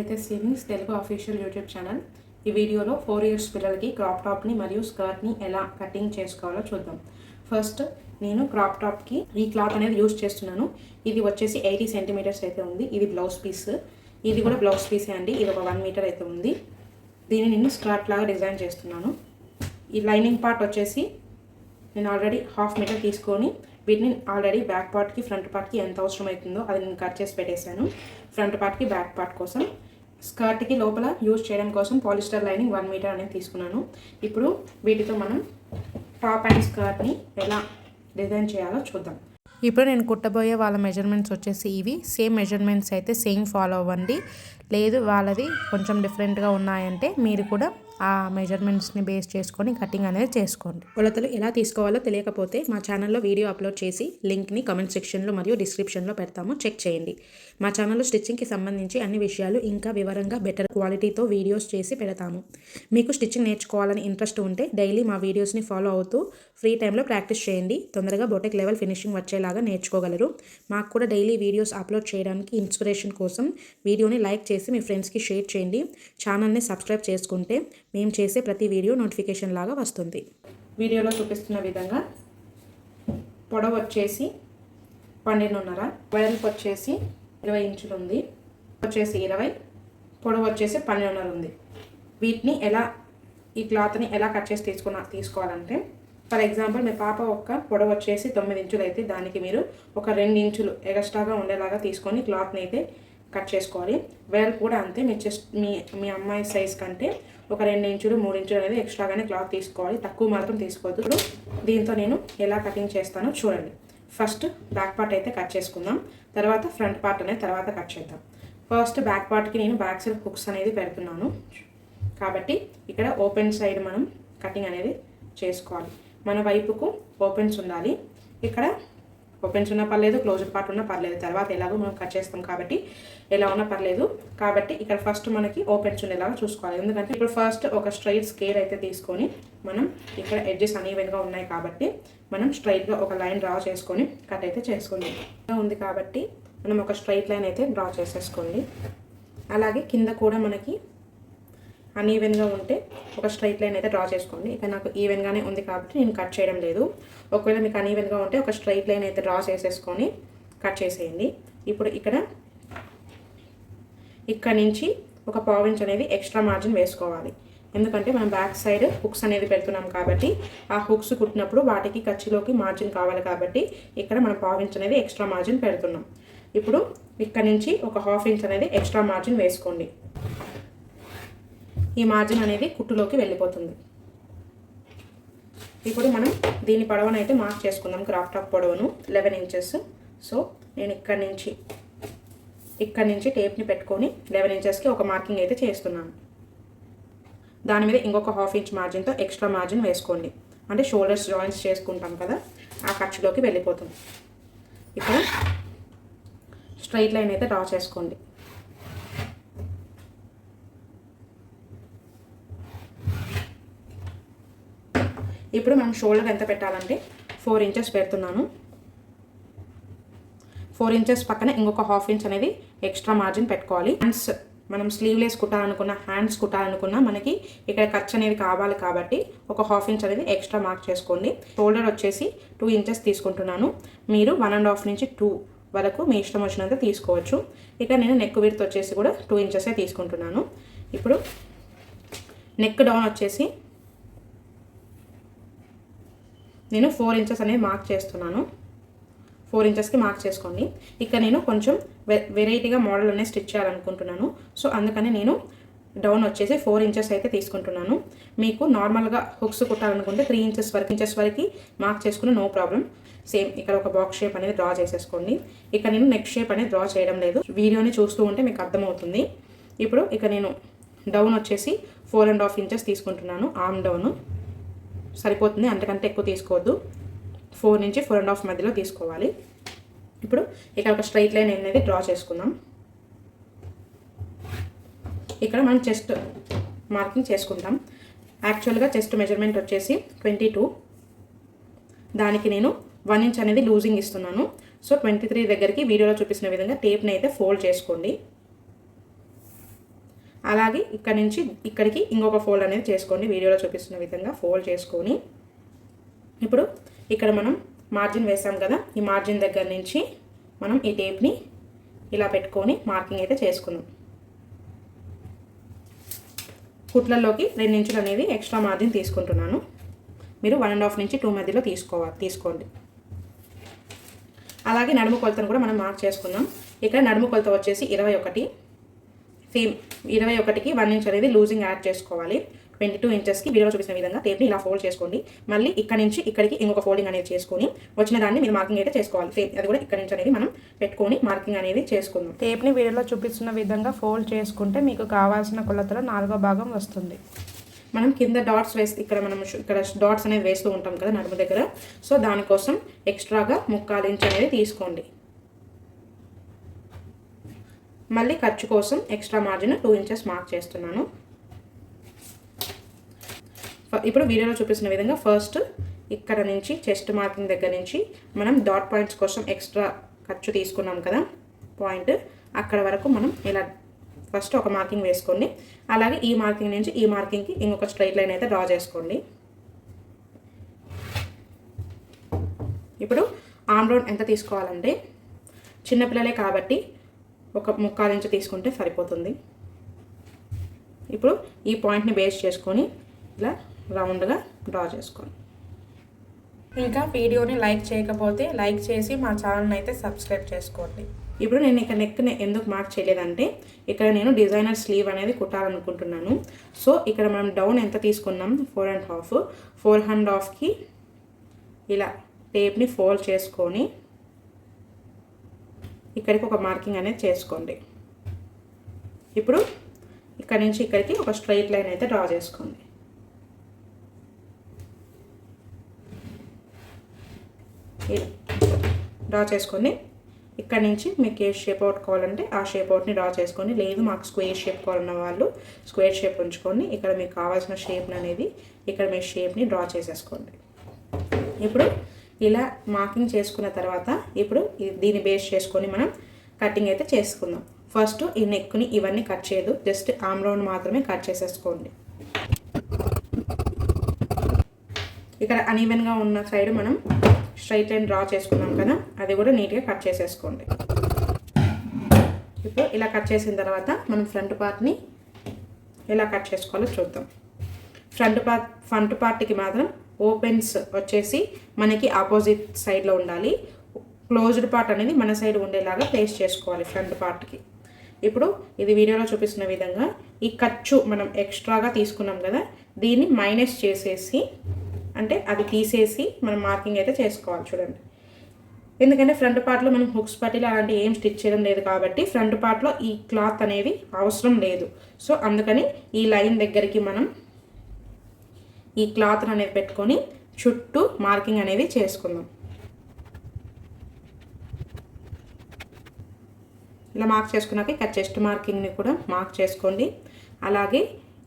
అయితే savings Telugu official YouTube channel ఈ వీడియోలో ఫోర్ ఇయర్స్ పిల్లలకి క్రాప్ టాప్ని మరియు స్కర్ట్ని ఎలా కటింగ్ చేసుకోవాలో చూద్దాం. ఫస్ట్ నేను క్రాప్ టాప్కి ఈ క్లాత్ అనేది యూజ్ చేస్తున్నాను. ఇది వచ్చేసి ఎయిటీ సెంటీమీటర్స్ అయితే ఉంది. ఇది బ్లౌజ్ పీస్ ఇది కూడా బ్లౌజ్ పీసే అండి. ఇది ఒక వన్ మీటర్ అయితే ఉంది. దీన్ని నేను స్కర్ట్ లాగా డిజైన్ చేస్తున్నాను. ఈ లైనింగ్ పార్ట్ వచ్చేసి నేను ఆల్రెడీ హాఫ్ మీటర్ తీసుకొని వీటిని ఆల్రెడీ బ్యాక్ పార్ట్కి ఫ్రంట్ పార్ట్కి ఎంత అవసరం అవుతుందో అది నేను కట్ చేసి పెట్టేశాను. ఫ్రంట్ పార్ట్కి బ్యాక్ పార్ట్ కోసం. స్కర్ట్కి లోపల యూజ్ చేయడం కోసం పాలిస్టర్ లైనింగ్ వన్ మీటర్ అనేది తీసుకున్నాను. ఇప్పుడు వీటితో మనం టాప్ అండ్ స్కర్ట్ని ఎలా డిజైన్ చేయాలో చూద్దాం. ఇప్పుడు నేను కుట్టబోయే వాళ్ళ మెజర్మెంట్స్ వచ్చేసి ఇవి. సేమ్ మెజర్మెంట్స్ అయితే సేమ్ ఫాలో అవ్వండి. లేదు వాళ్ళది కొంచెం డిఫరెంట్గా ఉన్నాయంటే మీరు కూడా ఆ మెజర్మెంట్స్ని బేస్ చేసుకొని కటింగ్ అనేది చేసుకోండి. కొలతలు ఎలా తీసుకోవాలో తెలియకపోతే మా ఛానల్లో వీడియో అప్లోడ్ చేసి లింక్ని కమెంట్ సెక్షన్లో మరియు డిస్క్రిప్షన్లో పెడతాము. చెక్ చేయండి. మా ఛానల్లో స్టిచ్చింగ్కి సంబంధించి అన్ని విషయాలు ఇంకా వివరంగా బెటర్ క్వాలిటీతో వీడియోస్ చేసి పెడతాము. మీకు స్టిచ్చింగ్ నేర్చుకోవాలని ఇంట్రెస్ట్ ఉంటే డైలీ మా వీడియోస్ని ఫాలో అవుతూ ఫ్రీ టైంలో ప్రాక్టీస్ చేయండి. తొందరగా బొటెక్ లెవెల్ ఫినిషింగ్ వచ్చేలాగా నేర్చుకోగలరు. మాకు కూడా డైలీ వీడియోస్ అప్లోడ్ చేయడానికి ఇన్స్పిరేషన్ కోసం వీడియోని లైక్ చేసి మీ ఫ్రెండ్స్కి షేర్ చేయండి. ఛానల్ని సబ్స్క్రైబ్ చేసుకుంటే మేము చేసే ప్రతి వీడియో నోటిఫికేషన్ లాగా వస్తుంది. వీడియోలో చూపిస్తున్న విధంగా పొడవు వచ్చేసి పన్నెండున్నర వెడల్పు వచ్చేసి ఇరవై ఇంచులు ఉంది వచ్చేసి ఇరవై పొడవు వచ్చేసి పన్నెండున్నర ఉంది వీటిని ఎలా ఈ క్లాత్ని ఎలా కట్ చేసి తీసుకున్న తీసుకోవాలంటే ఫర్ ఎగ్జాంపుల్ మీ పాప ఒక్క పొడవు వచ్చేసి తొమ్మిది ఇంచులు అయితే దానికి మీరు ఒక రెండు ఇంచులు ఎగస్ట్రాగా ఉండేలాగా తీసుకొని క్లాత్ని అయితే కట్ చేసుకోవాలి. వెడల్పు కూడా అంతే. మీ చెస్ట్ మీ మీ అమ్మాయి సైజ్ కంటే ఒక రెండు ఇంచులు మూడు ఇంచులు అనేది ఎక్స్ట్రాగానే క్లాత్ తీసుకోవాలి. తక్కువ మాత్రం తీసుకోవద్దు. ఇప్పుడు దీంతో నేను ఎలా కటింగ్ చేస్తానో చూడండి. ఫస్ట్ బ్యాక్ పార్ట్ అయితే కట్ చేసుకుందాం. తర్వాత ఫ్రంట్ పార్ట్ అనేది తర్వాత కట్ చేద్దాం. ఫస్ట్ బ్యాక్ పార్ట్కి నేను బ్యాక్ సైడ్ హుక్స్ అనేది పెడుతున్నాను. కాబట్టి ఇక్కడ ఓపెన్ సైడ్ మనం కటింగ్ అనేది చేసుకోవాలి. మన వైపుకు ఓపెన్స్ ఉండాలి. ఇక్కడ ఓపెన్స్ ఉన్నా పర్లేదు క్లోజ్డ్ పార్ట్ ఉన్నా పర్లేదు. తర్వాత ఎలాగో మనం కట్ చేస్తాం కాబట్టి ఎలా ఉన్నా పర్లేదు. కాబట్టి ఇక్కడ ఫస్ట్ మనకి ఓపెన్స్ ఉండేలాగా చూసుకోవాలి. ఎందుకంటే ఇప్పుడు ఫస్ట్ ఒక స్ట్రైట్ స్కేల్ అయితే తీసుకొని మనం ఇక్కడ ఎడ్జెస్ అనీవెన్గా ఉన్నాయి కాబట్టి మనం స్ట్రైట్గా ఒక లైన్ డ్రా చేసుకొని కట్ అయితే చేసుకోండి. ఉంది కాబట్టి మనం ఒక స్ట్రైట్ లైన్ అయితే డ్రా చేసేసుకోండి. అలాగే కింద కూడా మనకి అన్ఈవెన్గా ఉంటే ఒక స్ట్రైట్ లైన్ అయితే డ్రా చేసుకోండి. ఇక నాకు ఈవెన్గానే ఉంది కాబట్టి నేను కట్ చేయడం లేదు. ఒకవేళ మీకు అన్ఈవెన్గా ఉంటే ఒక స్ట్రైట్ లైన్ అయితే డ్రా చేసేసుకొని కట్ చేసేయండి. ఇప్పుడు ఇక్కడ ఇక్కడ నుంచి ఒక పావించ్ అనేది ఎక్స్ట్రా మార్జిన్ వేసుకోవాలి. ఎందుకంటే మనం బ్యాక్ సైడ్ హుక్స్ అనేది పెడుతున్నాం కాబట్టి ఆ హుక్స్ కుట్టినప్పుడు వాటికి ఖర్చులోకి మార్జిన్ కావాలి కాబట్టి ఇక్కడ మనం పావించ్ అనేది ఎక్స్ట్రా మార్జిన్ పెడుతున్నాం. ఇప్పుడు ఇక్కడ నుంచి ఒక హాఫ్ ఇంచ్ అనేది ఎక్స్ట్రా మార్జిన్ వేసుకోండి. ఈ మార్జిన్ అనేది కుట్టులోకి వెళ్ళిపోతుంది. ఇప్పుడు మనం దీని పొడవను అయితే మార్క్ చేసుకుందాం. క్రాప్ టాప్ పొడవను లెవెన్ ఇంచెస్ సో నేను ఇక్కడ నుంచి ఇక్కడ నుంచి టేప్ని పెట్టుకొని లెవెన్ ఇంచెస్కి ఒక మార్కింగ్ అయితే చేస్తున్నాను. దాని మీద ఇంకొక హాఫ్ ఇంచ్ మార్జిన్తో ఎక్స్ట్రా మార్జిన్ వేసుకోండి. అంటే షోల్డర్స్ జాయింట్స్ చేసుకుంటాం కదా ఆ ఖర్చులోకి వెళ్ళిపోతుంది. ఇక్కడ స్ట్రైట్ లైన్ అయితే డ్రా చేసుకోండి. ఇప్పుడు మనం షోల్డర్ ఎంత పెట్టాలంటే ఫోర్ ఇంచెస్ పెడుతున్నాను. ఫోర్ ఇంచెస్ పక్కన ఇంకొక హాఫ్ ఇంచ్ అనేది ఎక్స్ట్రా మార్జిన్ పెట్టుకోవాలి. హ్యాండ్స్ మనం స్లీవ్లెస్ కుట్టాలనుకున్న హ్యాండ్స్ కుట్టాలనుకున్న మనకి ఇక్కడ ఖర్చు అనేది కావాలి కాబట్టి ఒక హాఫ్ ఇంచ్ అనేది ఎక్స్ట్రా మార్క్ చేసుకోండి. షోల్డర్ వచ్చేసి టూ ఇంచెస్ తీసుకుంటున్నాను. మీరు వన్ అండ్ హాఫ్ నుంచి టూ వరకు మీ ఇష్టం వచ్చినంత తీసుకోవచ్చు. ఇక నేను నెక్ విడ్త్ వచ్చేసి కూడా టూ ఇంచెసే తీసుకుంటున్నాను. ఇప్పుడు నెక్ డౌన్ వచ్చేసి నేను ఫోర్ ఇంచెస్ అనేది మార్క్ చేస్తున్నాను. ఫోర్ ఇంచెస్కి మార్క్ చేసుకోండి. ఇక్కడ నేను కొంచెం వెరైటీగా మోడల్ అనేది స్టిచ్ చేయాలనుకుంటున్నాను. సో అందుకని నేను డౌన్ వచ్చేసి ఫోర్ ఇంచెస్ అయితే తీసుకుంటున్నాను. మీకు నార్మల్గా హుక్స్ కుట్టాలనుకుంటే త్రీ ఇంచెస్ వరకు ఇంచెస్ వరకు మార్క్ చేసుకుని నో ప్రాబ్లం సేమ్ ఇక్కడ ఒక బాక్స్ షేప్ అనేది డ్రా చేసేసుకోండి. ఇక్కడ నేను నెక్ షేప్ అనేది డ్రా చేయడం లేదు. వీడియోని చూస్తూ ఉంటే మీకు అర్థమవుతుంది. ఇప్పుడు ఇక నేను డౌన్ వచ్చేసి ఫోర్ అండ్ హాఫ్ ఇంచెస్ తీసుకుంటున్నాను ఆమ్ డౌను సరిపోతుంది. అంతకంటే ఎక్కువ తీసుకోవద్దు. ఫోర్ నుంచి ఫోర్ అండ్ హాఫ్ మధ్యలో తీసుకోవాలి. ఇప్పుడు ఇక్కడ ఒక స్ట్రైట్ లైన్ అనేది డ్రా చేసుకుందాం. ఇక్కడ మనం చెస్ట్ మార్కింగ్ చేసుకుంటాం. యాక్చువల్గా చెస్ట్ మెజర్మెంట్ వచ్చేసి ట్వంటీ టూ. దానికి నేను వన్ ఇంచ్ అనేది లూజింగ్ ఇస్తున్నాను. సో ట్వంటీ త్రీ దగ్గరికి వీడియోలో చూపిస్తున్న విధంగా టేప్ని అయితే ఫోల్డ్ చేసుకోండి. అలాగే ఇక్కడ నుంచి ఇక్కడికి ఇంకొక ఫోల్డ్ అనేది చేసుకోండి. వీడియోలో చూపిస్తున్న విధంగా ఫోల్డ్ చేసుకొని ఇప్పుడు ఇక్కడ మనం మార్జిన్ వేసాం కదా. ఈ మార్జిన్ దగ్గర నుంచి మనం ఈ టేప్ని ఇలా పెట్టుకొని మార్కింగ్ అయితే చేసుకుందాం. కుట్లల్లోకి రెండు ఇంచులు అనేది ఎక్స్ట్రా మార్జిన్ తీసుకుంటున్నాను. మీరు వన్ అండ్ హాఫ్ నుంచి టూ మధ్యలో తీసుకోవాలి తీసుకోండి. అలాగే నడుము కొలతను కూడా మనం మార్క్ చేసుకుందాం. ఇక్కడ నడుము కొలత వచ్చేసి ఇరవై ఒకటి సేమ్ ఇరవై ఒకటికి వన్ ఇంచ్ అనేది లూజింగ్ యాడ్ చేసుకోవాలి. ట్వంటీ టూ ఇంచెస్కి వీడియో చూపిస్తున్న విధంగా టేప్ని ఇలా ఫోల్డ్ చేసుకోండి. మళ్ళీ ఇక్కడ నుంచి ఇక్కడికి ఇంకొక ఫోల్డింగ్ అనేది చేసుకొని వచ్చిన దాన్ని మీరు మార్కింగ్ అయితే చేసుకోవాలి. సేమ్ అది కూడా ఇక్కడ నుంచి అనేది మనం పెట్టుకొని మార్కింగ్ అనేది చేసుకుందాం. టేప్ని వీడియోలో చూపిస్తున్న విధంగా ఫోల్డ్ చేసుకుంటే మీకు కావాల్సిన కొలతలో నాలుగో భాగం వస్తుంది. మనం కింద డాట్స్ వేస్తే ఇక్కడ మనం ఇక్కడ డాట్స్ అనేది వేస్తూ ఉంటాం కదా నడుము దగ్గర. సో దానికోసం ఎక్స్ట్రాగా ముక్కాలు ఇంచ్ అనేది తీసుకోండి. మళ్ళీ ఖర్చు కోసం extra margin two inches mark చేస్తున్నాను. ఇప్పుడు వీడియోలో చూపిస్తున్న విధంగా ఫస్ట్ ఇక్కడ నుంచి చెస్ట్ మార్కింగ్ దగ్గర నుంచి మనం డాట్ పాయింట్స్ కోసం ఎక్స్ట్రా ఖర్చు తీసుకున్నాం కదా పాయింట్. అక్కడ వరకు మనం ఇలా ఫస్ట్ ఒక మార్కింగ్ వేసుకోండి. అలాగే ఈ మార్కింగ్ నుంచి ఈ మార్కింగ్కి ఇంకొక స్ట్రైట్ లైన్ అయితే డ్రా చేసుకోండి. ఇప్పుడు ఆమ్ రోడ్ ఎంత తీసుకోవాలంటే చిన్నపిల్లలే కాబట్టి ఒక ముక్కాలు ఇంచు తీసుకుంటే సరిపోతుంది. ఇప్పుడు ఈ పాయింట్ని బేస్ చేసుకొని ఇలా రౌండ్గా డ్రా చేసుకోండి ఇంకా వీడియోని లైక్ చేయకపోతే లైక్ చేసి మా ఛానల్ని అయితే సబ్స్క్రైబ్ చేసుకోండి. ఇప్పుడు నేను ఇక్కడ నెక్ ఎందుకు మార్క్ చేయలేదంటే ఇక్కడ నేను డిజైనర్ స్లీవ్ అనేది కుట్టాలనుకుంటున్నాను. సో ఇక్కడ మనం డౌన్ ఎంత తీసుకున్నాం? Four and half. Four and హాఫ్కి ఇలా టేప్ని ఫోల్డ్ చేసుకొని ఇక్కడికి ఒక మార్కింగ్ అనేది చేసుకోండి. ఇప్పుడు ఇక్కడ నుంచి ఇక్కడికి ఒక స్ట్రైట్ లైన్ అయితే డ్రా చేసుకోండి. ఇలా డ్రా చేసుకొని ఇక్కడ నుంచి మీకు ఏ షేప్ అవుట్ కావాలంటే ఆ షేప్ అవుట్ని డ్రా చేసుకొని లేదు మాకు స్క్వేర్ షేప్ కావాలన్న వాళ్ళు స్క్వేర్ షేప్ ఉంచుకొని ఇక్కడ మీకు కావాల్సిన షేప్ని అనేది ఇక్కడ మీ షేప్ని డ్రా చేసేసుకోండి. ఇప్పుడు ఇలా మార్కింగ్ చేసుకున్న తర్వాత ఇప్పుడు దీన్ని బేస్ చేసుకొని మనం కటింగ్ అయితే చేసుకుందాం. ఫస్ట్ ఈ నెక్ని ఇవన్నీ కట్ చేయదు. జస్ట్ ఆమ్ రౌండ్ మాత్రమే కట్ చేసేసుకోండి. ఇక్కడ అన్ఈవెన్గా ఉన్న సైడ్ మనం స్ట్రైట్ లైన్ డ్రా చేసుకున్నాం కదా అది కూడా నీట్గా కట్ చేసేసుకోండి. ఇప్పుడు ఇలా కట్ చేసిన తర్వాత మనం ఫ్రంట్ పార్ట్ని ఎలా కట్ చేసుకోవాలో చూద్దాం. ఫ్రంట్ పార్ట్ ఫ్రంట్ పార్ట్కి మాత్రం ఓపెన్స్ వచ్చేసి మనకి ఆపోజిట్ సైడ్లో ఉండాలి. క్లోజ్డ్ పార్ట్ అనేది మన సైడ్ ఉండేలాగా ప్లేస్ చేసుకోవాలి ఫ్రంట్ పార్ట్కి ఇప్పుడు ఇది వీడియోలో చూపిస్తున్న విధంగా ఈ ఖర్చు మనం ఎక్స్ట్రాగా తీసుకున్నాం కదా దీన్ని మైనస్ చేసేసి అంటే అది తీసేసి మనం మార్కింగ్ అయితే చేసుకోవాలి చూడండి. ఎందుకంటే ఫ్రంట్ పార్ట్లో మనం హుక్స్ పట్టీలు అలాంటివి ఏం స్టిచ్ చేయడం లేదు కాబట్టి ఫ్రంట్ పార్ట్లో ఈ క్లాత్ అనేది అవసరం లేదు. సో అందుకని ఈ లైన్ దగ్గరికి మనం ఈ క్లాత్ని అనేవి పెట్టుకొని చుట్టూ మార్కింగ్ అనేది చేసుకుందాం. ఇలా మార్క్ చేసుకున్నాక ఇక్కడ చెస్ట్ మార్కింగ్ని కూడా మార్క్ చేసుకోండి. అలాగే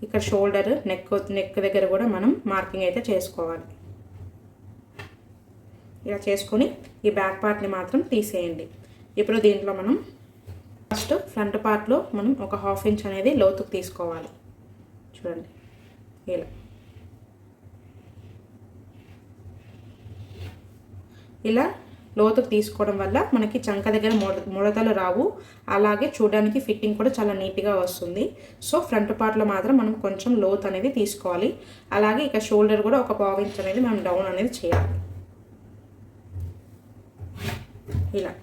ఇక్కడ షోల్డర్ నెక్ నెక్ దగ్గర కూడా మనం మార్కింగ్ అయితే చేసుకోవాలి. ఇలా చేసుకొని ఈ బ్యాక్ పార్ట్ని మాత్రం తీసేయండి. ఇప్పుడు దీంట్లో మనం ఫస్ట్ ఫ్రంట్ పార్ట్లో మనం ఒక హాఫ్ ఇంచ్ అనేది లోతుకు తీసుకోవాలి. చూడండి. ఇలా. ఇలా లోతుకు తీసుకోవడం వల్ల మనకి చంక దగ్గర ముడతలు రావు. అలాగే చూడడానికి ఫిట్టింగ్ కూడా చాలా నీట్గా వస్తుంది. సో ఫ్రంట్ పార్ట్లో మాత్రం మనం కొంచెం లోత్ అనేది తీసుకోవాలి. అలాగే ఇక షోల్డర్ కూడా ఒక పావు ఇంచ్ అనేది మనం డౌన్ అనేది చేయాలి. ఇలా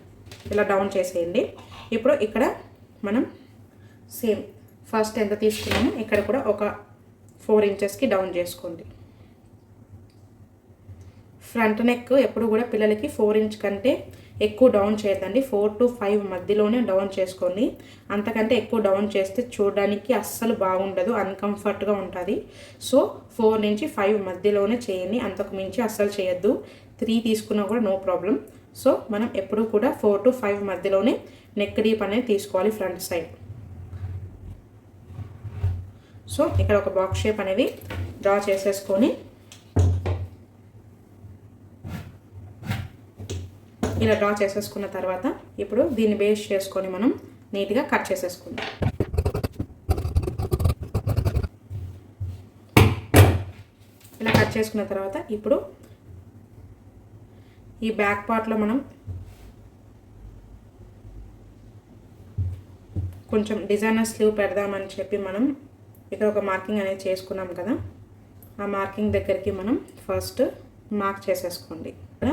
ఇలా డౌన్ చేసేయండి. ఇప్పుడు ఇక్కడ మనం సేమ్ ఫస్ట్ ఎంత తీసుకున్నామో ఇక్కడ కూడా ఒక ఫోర్ ఇంచెస్కి డౌన్ చేసుకోండి. ఫ్రంట్ నెక్ ఎప్పుడు కూడా పిల్లలకి ఫోర్ ఇంచ్ కంటే ఎక్కువ డౌన్ చేయొద్దండి. ఫోర్ టు ఫైవ్ మధ్యలోనే డౌన్ చేసుకోండి. అంతకంటే ఎక్కువ డౌన్ చేస్తే చూడడానికి అస్సలు బాగుండదు అన్కంఫర్ట్గా ఉంటుంది. సో ఫోర్ నుంచి ఫైవ్ మధ్యలోనే చేయండి. అంతకు మించి అస్సలు చేయొద్దు. త్రీ తీసుకున్నా కూడా నో ప్రాబ్లం. సో మనం ఎప్పుడు కూడా ఫోర్ టు ఫైవ్ మధ్యలోనే నెక్ డీప్ అనేది తీసుకోవాలి ఫ్రంట్ సైడ్. సో ఇక్కడ ఒక బాక్స్ షేప్ అనేది డ్రా చేసేసుకొని ఇలా డ్రా చేసేసుకున్న తర్వాత ఇప్పుడు దీన్ని బేస్ చేసుకొని మనం నీట్గా కట్ చేసేసుకుందాం. ఇలా కట్ చేసుకున్న తర్వాత ఇప్పుడు ఈ బ్యాక్ పార్ట్లో మనం కొంచెం డిజైనర్ స్లీవ్ పెడదామని చెప్పి మనం ఇక్కడ ఒక మార్కింగ్ అనేది చేసుకున్నాం కదా. ఆ మార్కింగ్ దగ్గరికి మనం ఫస్ట్ మార్క్ చేసేసుకోండి. ఇక్కడ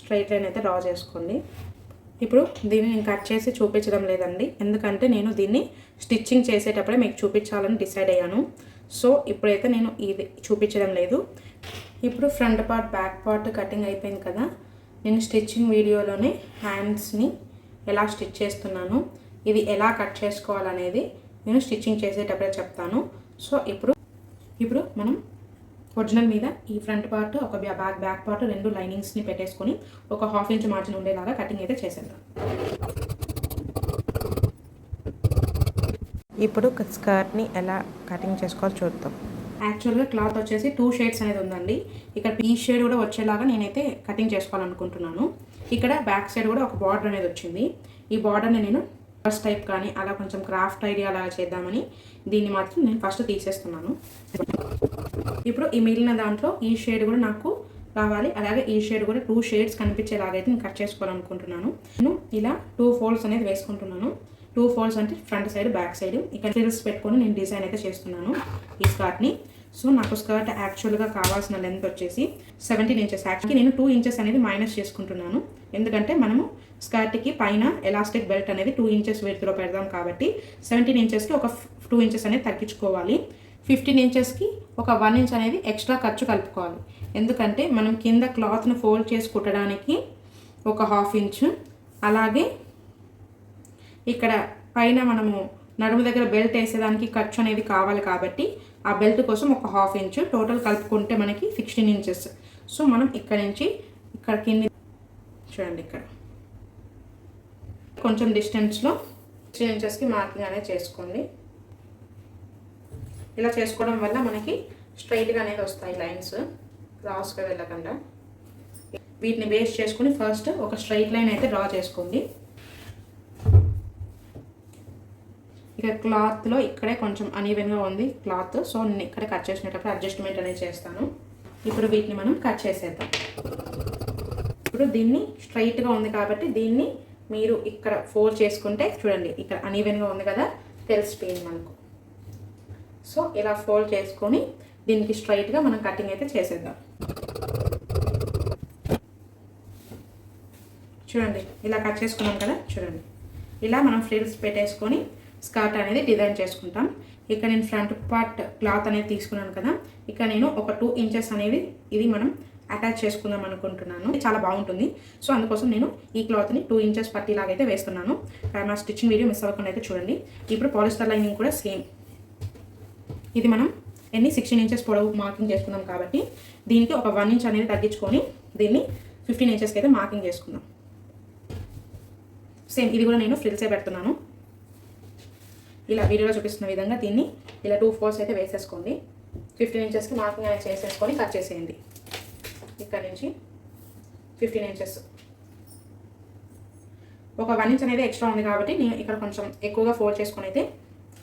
స్ట్రైట్ లైన్ అయితే డ్రా చేసుకోండి. ఇప్పుడు దీన్ని నేను కట్ చేసి చూపించడం లేదండి. ఎందుకంటే నేను దీన్ని స్టిచ్చింగ్ చేసేటప్పుడే మీకు చూపించాలని డిసైడ్ అయ్యాను. సో ఇప్పుడైతే నేను ఇది చూపించడం లేదు. ఇప్పుడు front part back part cutting అయిపోయింది కదా. నేను స్టిచ్చింగ్ వీడియోలోనే హ్యాండ్స్ని ఎలా స్టిచ్ చేస్తున్నాను ఇది ఎలా కట్ చేసుకోవాలనేది నేను స్టిచ్చింగ్ చేసేటప్పుడే చెప్తాను. సో ఇప్పుడు ఇప్పుడు మనం ఒరిజినల్ మీద ఈ ఫ్రంట్ పార్ట్ ఒక బ్యాక్ బ్యాక్ పార్ట్ రెండు లైనింగ్స్ని పెట్టేసుకొని ఒక హాఫ్ ఇంచ్ మార్జిన్ ఉండేలాగా కటింగ్ అయితే చేసేద్దాం. ఇప్పుడు స్కర్ట్ని ఎలా కటింగ్ చేసుకోవాలో చూద్దాం. యాక్చువల్గా క్లాత్ వచ్చేసి టూ షేడ్స్ అనేది ఉందండి. ఇక్కడ ఈ షేడ్ కూడా వచ్చేలాగా నేనైతే కటింగ్ చేసుకోవాలనుకుంటున్నాను. ఇక్కడ బ్యాక్ సైడ్ కూడా ఒక బార్డర్ అనేది వచ్చింది. ఈ బార్డర్ని నేను ఫస్ట్ టైప్ కానీ అలా కొంచెం క్రాఫ్ట్ ఐడియా లాగా చేద్దామని దీన్ని మాత్రం నేను ఫస్ట్ తీసేస్తున్నాను. ఇప్పుడు ఈ మిగిలిన దాంట్లో ఈ షేడ్ కూడా నాకు కావాలి. అలాగే ఈ షేడ్ కూడా టూ షేడ్స్ కనిపించేలాగా అయితే నేను కట్ చేసుకోవాలనుకుంటున్నాను. నేను ఇలా టూ ఫోల్డ్స్ అనేది వేసుకుంటున్నాను. టూ ఫోల్డ్స్ అంటే ఫ్రంట్ సైడ్ బ్యాక్ సైడ్. ఇక్కడ ఫిల్స్ పెట్టుకొని నేను డిజైన్ అయితే చేస్తున్నాను ఈ స్కార్ట్ని. సో నాకు స్కర్ట్ యాక్చువల్గా కావాల్సిన లెంత్ వచ్చేసి సెవెంటీన్ ఇంచెస్. యాక్చువల్కి నేను టూ ఇంచెస్ అనేది మైనస్ చేసుకుంటున్నాను. ఎందుకంటే మనము స్కర్ట్కి పైన ఎలాస్టిక్ బెల్ట్ అనేది టూ ఇంచెస్ వెయిట్లో పెడదాం కాబట్టి సెవెంటీన్ ఇంచెస్కి ఒక టూ ఇంచెస్ అనేది తగ్గించుకోవాలి. ఫిఫ్టీన్ ఇంచెస్కి ఒక వన్ ఇంచ్ అనేది ఎక్స్ట్రా ఖర్చు కలుపుకోవాలి. ఎందుకంటే మనం కింద క్లాత్ను ఫోల్డ్ చేసి కుట్టడానికి ఒక హాఫ్ ఇంచ్. అలాగే ఇక్కడ పైన మనము నడుము దగ్గర బెల్ట్ వేసేదానికి ఖర్చు అనేది కావాలి కాబట్టి ఆ బెల్ట్ కోసం ఒక హాఫ్ ఇంచ్ టోటల్ కలుపుకుంటే మనకి సిక్స్టీన్ ఇంచెస్. సో మనం ఇక్కడ నుంచి ఇక్కడ కింది చూడండి ఇక్కడ. కొంచెం డిస్టెన్స్లో సిక్స్టీన్ ఇంచెస్కి మార్కింగ్ అనేది చేసుకోండి. ఇలా చేసుకోవడం వల్ల మనకి స్ట్రైట్గా అనేది వస్తాయి లైన్స్. క్రాస్గా వెళ్ళకుండా. వీటిని బేస్ చేసుకుని ఫస్ట్ ఒక స్ట్రైట్ లైన్ అయితే డ్రా చేసుకోండి. ఇక క్లాత్లో ఇక్కడే కొంచెం అనీవెన్గా ఉంది క్లాత్. సో నేను ఇక్కడ కట్ చేసినప్పుడు అడ్జస్ట్మెంట్ అనేది చేస్తాను. ఇప్పుడు వీటిని మనం కట్ చేసేద్దాం. ఇప్పుడు దీన్ని స్ట్రైట్గా ఉంది కాబట్టి దీన్ని మీరు ఇక్కడ ఫోల్డ్ చేసుకుంటే చూడండి ఇక్కడ అనీవెన్గా ఉంది కదా తెలిసిపోయింది మనకు. సో ఇలా ఫోల్డ్ చేసుకొని దీనికి స్ట్రైట్గా మనం కటింగ్ అయితే చేసేద్దాం. చూడండి ఇలా కట్ చేసుకున్నాం కదా చూడండి. ఇలా మనం ఫ్రిల్స్ పెట్టేసుకొని స్కర్ట్ అనేది డిజైన్ చేసుకుంటాం. ఇక్కడ నేను ఫ్రంట్ పార్ట్ క్లాత్ అనేది తీసుకున్నాను కదా ఇక్కడ నేను ఒక టూ ఇంచెస్ అనేది ఇది మనం అటాచ్ చేసుకుందాం అనుకుంటున్నాను. చాలా బాగుంటుంది. సో అందుకోసం నేను ఈ క్లాత్ని టూ ఇంచెస్ పట్టిలాగా అయితే వేస్తున్నాను నా స్టిచ్చింగ్ వీడియో మిస్ అవ్వకుండా అయితే చూడండి. ఇప్పుడు పాలిస్టర్ లైనింగ్ కూడా సేమ్. ఇది మనం ఎన్ని సిక్స్టీన్ ఇంచెస్ పొడవు మార్కింగ్ చేసుకున్నాం కాబట్టి దీనికి ఒక వన్ ఇంచ్ అనేది తగ్గించుకొని దీన్ని ఫిఫ్టీన్ ఇంచెస్కి అయితే మార్కింగ్ చేసుకుందాం. సేమ్ ఇది కూడా నేను ఫ్రిల్సే పెడుతున్నాను. ఇలా వీడియోలో చూపిస్తున్న విధంగా దీన్ని ఇలా టూ ఫోర్స్ అయితే వేసేసుకోండి. ఫిఫ్టీన్ ఇంచెస్కి మార్కింగ్ అనేది చేసేసుకొని కట్ చేసేయండి. ఇక్కడ నుంచి ఫిఫ్టీన్ ఇంచెస్ ఒక వన్ ఇంచ్ అనేది ఎక్స్ట్రా ఉంది కాబట్టి నేను ఇక్కడ కొంచెం ఎక్కువగా ఫోల్డ్ చేసుకొని అయితే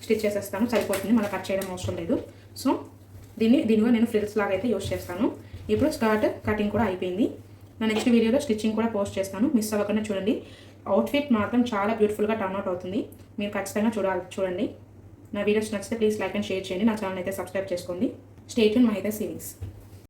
స్టిచ్ చేసేస్తాను. సరిపోతుంది. మనం కట్ చేయడం అవసరం లేదు. సో దీన్ని దీనిగా నేను ఫ్రిల్స్ లాగా అయితే యూస్ చేస్తాను. ఇప్పుడు స్కర్ట్ కటింగ్ కూడా అయిపోయింది. నా నెక్స్ట్ వీడియోలో స్టిచ్చింగ్ కూడా పోస్ట్ చేస్తాను. మిస్ అవ్వకుండా చూడండి. అవుట్ఫిట్ మాత్రం చాలా బ్యూటిఫుల్గా టర్న్అవుట్ అవుతుంది. మీరు ఖచ్చితంగా చూడాలి చూడండి. నా వీడియోస్ నచ్చితే ప్లీజ్ లైక్ అండ్ షేర్ చేయండి. నా ఛానల్ అయితే సబ్స్క్రైబ్ చేసుకోండి. State Mahitha savings